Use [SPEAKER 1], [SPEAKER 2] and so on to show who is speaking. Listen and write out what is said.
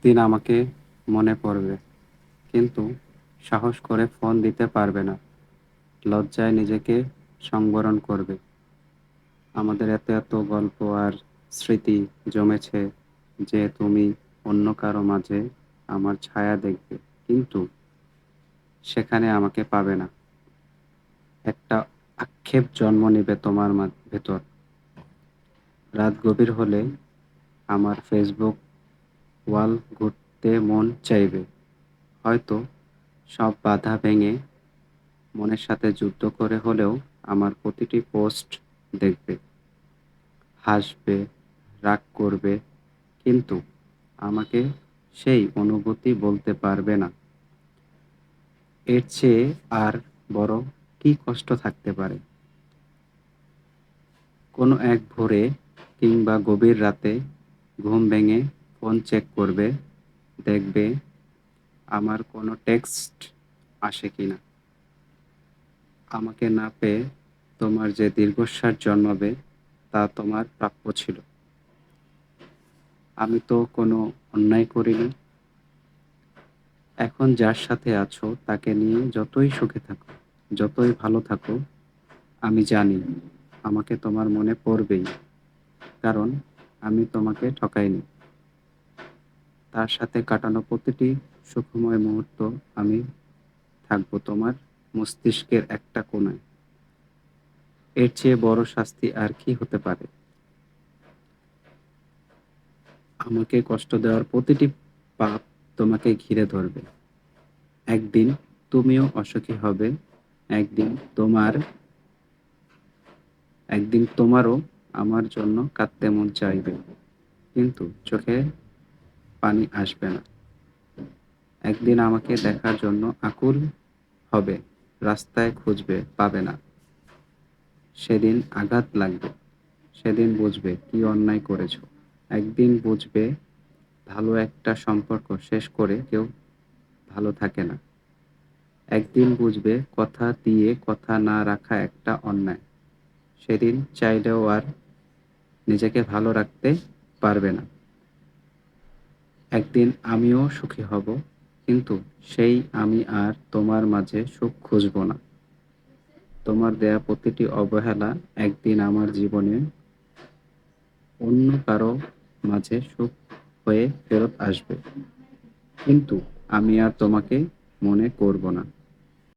[SPEAKER 1] একদিন আমাকে মনে পড়বে, কিন্তু সাহস করে ফোন দিতে পারবে না। লজ্জায় নিজেকে সংবরণ করবে। আমাদের এত এত গল্প আর স্মৃতি জমেছে যে তুমি অন্য কারও মাঝে আমার ছায়া দেখবে, কিন্তু সেখানে আমাকে পাবে না। একটা আক্ষেপ জন্ম নেবে তোমার ভেতর। রাত গভীর হলে আমার ফেসবুক ওয়াল ঘুরতে মন চাইবে। হয়তো সব বাধা ভেঙে মনের সাথে যুদ্ধ করে হলেও আমার প্রতিটি পোস্ট দেখবে, হাসবে, রাগ করবে, কিন্তু আমাকে সেই অনুভূতি বলতে পারবে না। এর চেয়ে আর বড় কি কষ্ট থাকতে পারে? কোনো এক ভোরে কিংবা গভীর রাতে ঘুম ভেঙে ফোন চেক করবে, দেখবে আমার কোনো টেক্সট আসে কিনা। আমাকে না পেয়ে তোমার যে দীর্ঘশ্বাস জন্মাবে, তা তোমার প্রাপ্য ছিল। আমি তো কোনো অন্যায় করিনি। এখন যার সাথে আছো, তাকে নিয়ে যতই সুখে থাকো, যতই ভালো থাকো, আমি জানি আমাকে তোমার মনে পড়বেই, কারণ আমি তোমাকে ঠকাইনি। তার সাথে কাটানো প্রতিটি সুখময় মুহূর্ত আমি থাকব তোমার মস্তিষ্কের একটা কোণায়। এর চেয়ে বড় শাস্তি আর কি হতে পারে? আমাকে কষ্ট দেওয়ার প্রতিটি পাপ তোমাকে ঘিরে ধরবে। একদিন তুমিও অসুখী হবে, একদিন তোমার, একদিন তোমারও আমার জন্য কাঁদতে মন চাইবে। কিন্তু চোখে পানি আসবে না। একদিন আমাকে দেখার জন্য আকুল হবে, রাস্তায় খুঁজবে, পাবে না। সেদিন আঘাত লাগবে, সেদিন বুঝবে কি অন্যায় করেছ। একদিন বুঝবে, ভালো একটা সম্পর্ক শেষ করে কেউ ভালো থাকে না। একদিন বুঝবে কথা দিয়ে কথা না রাখা একটা অন্যায়। সেদিন চাইলেও আর নিজেকে ভালো রাখতে পারবে না। একদিন আমিও সুখী হব, কিন্তু সেই আমি আর তোমার মাঝে সুখ খুঁজব না। তোমার দেয়া প্রতিটি অবহেলা একদিন আমার জীবনে অন্য কারও মাঝে সুখ হয়ে ফেরত আসবে। কিন্তু আমি আর তোমাকে মনে করব না।